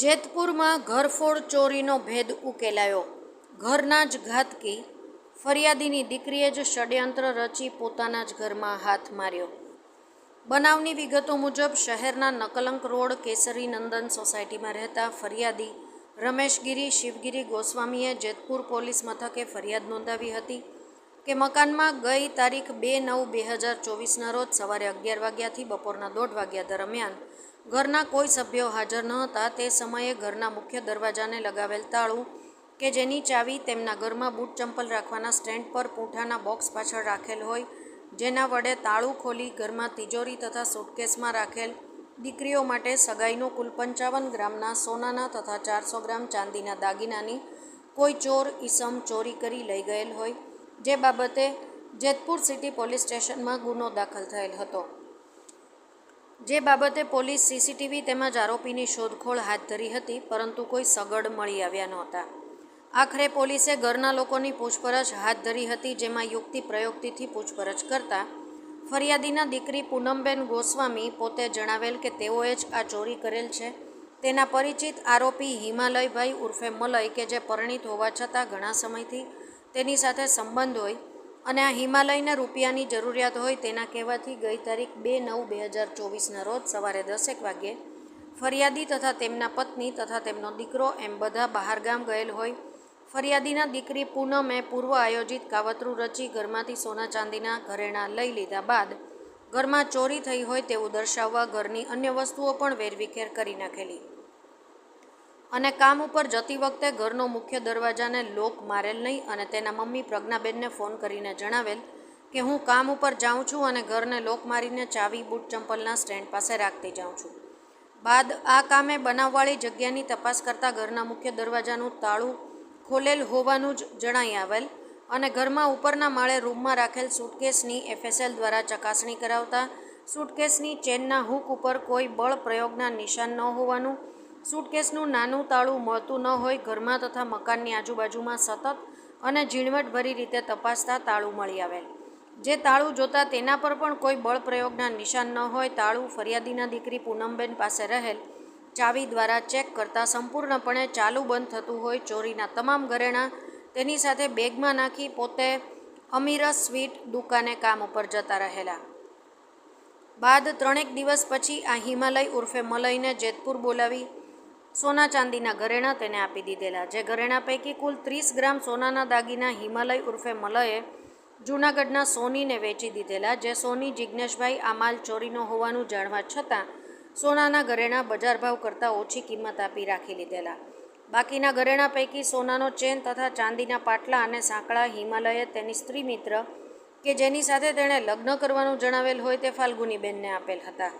જેતપુરમાં ઘરફોડ ચોરીનો ભેદ ઉકેલાયો. ઘરના જ ઘાતકી. ફરિયાદીની દીકરીએ જ ષડયંત્ર રચી પોતાના જ ઘરમાં હાથ માર્યો. બનાવની વિગતો મુજબ શહેરના નકલંક રોડ કેસરી નંદન સોસાયટીમાં રહેતા ફરિયાદી રમેશગીરી શિવગીરી ગોસ્વામીએ જેતપુર પોલીસ મથકે ફરિયાદ નોંધાવી હતી કે મકાનમાં ગઈ તારીખ બે નવ બે હજાર ચોવીસના રોજ સવારે અગિયાર વાગ્યાથી બપોરના દોઢ વાગ્યા દરમિયાન ઘરના કોઈ સભ્યો હાજર ન હતા તે સમયે ઘરના મુખ્ય દરવાજાને લગાવેલ તાળું કે જેની ચાવી તેમના ઘરમાં બૂટ ચંપલ રાખવાના સ્ટેન્ડ પર પૂંઠાના બોક્સ પાછળ રાખેલ હોય, જેના વડે તાળું ખોલી ઘરમાં તિજોરી તથા સુટકેસમાં રાખેલ દીકરીઓ માટે સગાઈનો કુલ પંચાવન ગ્રામના સોનાના તથા ચારસો ગ્રામ ચાંદીના દાગીનાની કોઈ ચોર ઈસમ ચોરી કરી લઈ ગયેલ હોય, જે બાબતે જેતપુર સિટી પોલીસ સ્ટેશનમાં ગુનો દાખલ થયેલ હતો. જે બાબતે પોલીસ સીસીટીવી તેમજ આરોપીની શોધખોળ હાથ ધરી હતી, પરંતુ કોઈ સગડ મળી આવ્યા નહોતા. આખરે પોલીસે ઘરના લોકોની પૂછપરછ હાથ ધરી હતી, જેમાં યુક્તિ પ્રયોક્તિથી પૂછપરછ કરતા ફરિયાદીના દીકરી પૂનમબેન ગોસ્વામી પોતે જણાવેલ કે તેઓએ જ આ ચોરી કરેલ છે. તેના પરિચિત આરોપી હિમાલયભાઈ ઉર્ફે મલય, કે જે પરિણીત હોવા છતાં ઘણા સમયથી તેની સાથે સંબંધ હોય અને આ હિમાલયના રૂપિયાની જરૂરિયાત હોય તેના કહેવાથી ગઈ તારીખ બે નવ બે હજાર ચોવીસના રોજ સવારે દસેક વાગ્યે ફરિયાદી તથા તેમના પત્ની તથા તેમનો દીકરો એમ બધા બહારગામ ગયેલ હોય. ફરિયાદીના દીકરી પૂનમે પૂર્વ આયોજિત કાવતરું રચી ઘરમાંથી સોના ચાંદીના ઘરેણાં લઈ લીધા બાદ ઘરમાં ચોરી થઈ હોય તેવું દર્શાવવા ઘરની અન્ય વસ્તુઓ પણ વેરવિખેર કરી નાખેલી. અને કામ ઉપર જતી વખતે ઘરનો મુખ્ય દરવાજાને લોક મારેલ નહીં અને તેના મમ્મી પ્રજ્ઞાબેનને ફોન કરીને જણાવેલ કે હું કામ ઉપર જાઉં છું અને ઘરને લોક મારીને ચાવી, બૂટ, ચંપલના સ્ટેન્ડ પાસે રાખતી જાઉં છું. બાદ આ કામે બનાવવાળી જગ્યાની તપાસ કરતાં ઘરના મુખ્ય દરવાજાનું તાળું ખોલેલ હોવાનું જ જણાઈ આવેલ અને ઘરમાં ઉપરના માળે રૂમમાં રાખેલ સૂટકેસની એફએસએલ દ્વારા ચકાસણી કરાવતા સૂટકેસની ચેનના હૂક ઉપર કોઈ બળ પ્રયોગના નિશાન ન હોવાનું સુટકેસનું નાનું તાળું મળતું ન હોય, ઘરમાં તથા મકાનની આજુબાજુમાં સતત અને ઝીણવટભરી રીતે તપાસતા તાળું મળી આવેલ. જે તાળું જોતાં તેના પર પણ કોઈ બળ પ્રયોગના નિશાન ન હોય, તાળું ફરિયાદીના દીકરી પૂનમબેન પાસે રહેલ. ચાવી દ્વારા ચેક કરતાં સંપૂર્ણપણે ચાલુ બંધ થતું હોય ચોરીના તમામ ઘરેણાં તેની સાથે બેગમાં નાખી પોતે અમીરસ સ્વીટ દુકાને કામ ઉપર જતા રહેલા. બાદ ત્રણેક દિવસ પછી આ હિમાલય ઉર્ફે મલયને જેતપુર બોલાવી સોના ચાંદીના ઘરેણાં તેને આપી દીધેલા, જે ઘરેણાં પૈકી કુલ ત્રીસ ગ્રામ સોનાના દાગીના હિમાલય ઉર્ફે મલયે જૂનાગઢના સોનીને વેચી દીધેલા, જે સોની જિજ્ઞેશભાઈ આ માલ ચોરીનો હોવાનું જાણવા છતાં સોનાના ઘરેણાં બજાર ભાવ કરતાં ઓછી કિંમત આપી રાખી લીધેલા. બાકીના ઘરેણાં પૈકી સોનાનો ચેન તથા ચાંદીના પાટલા અને સાંકળા હિમાલયે તેની સ્ત્રી મિત્ર, કે જેની સાથે તેણે લગ્ન કરવાનું જણાવેલ હોય તે ફાલ્ગુની બહેનને આપેલ હતા.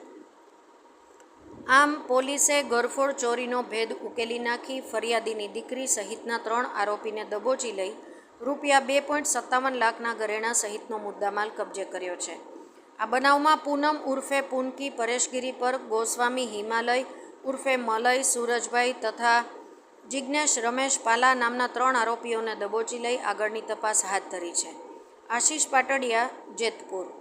આમ પોલીસે ગરફોડ ચોરીનો ભેદ ઉકેલી નાખી ફરિયાદીની દીકરી સહિતના ત્રણ આરોપીને દબોચી લઈ રૂપિયા બે પોઈન્ટ સત્તાવન લાખના ઘરેણાં સહિતનો મુદ્દામાલ કબજે કર્યો છે. આ બનાવમાં પૂનમ ઉર્ફે પૂનકી પરેશગીરી પર ગોસ્વામી હિમાલય ઉર્ફે મલય, સૂરજભાઈ તથા જિજ્ઞેશ રમેશ પાલા નામના ત્રણ આરોપીઓને દબોચી લઈ આગળની તપાસ હાથ ધરી છે. આશીષ પાટડિયા, જેતપુર.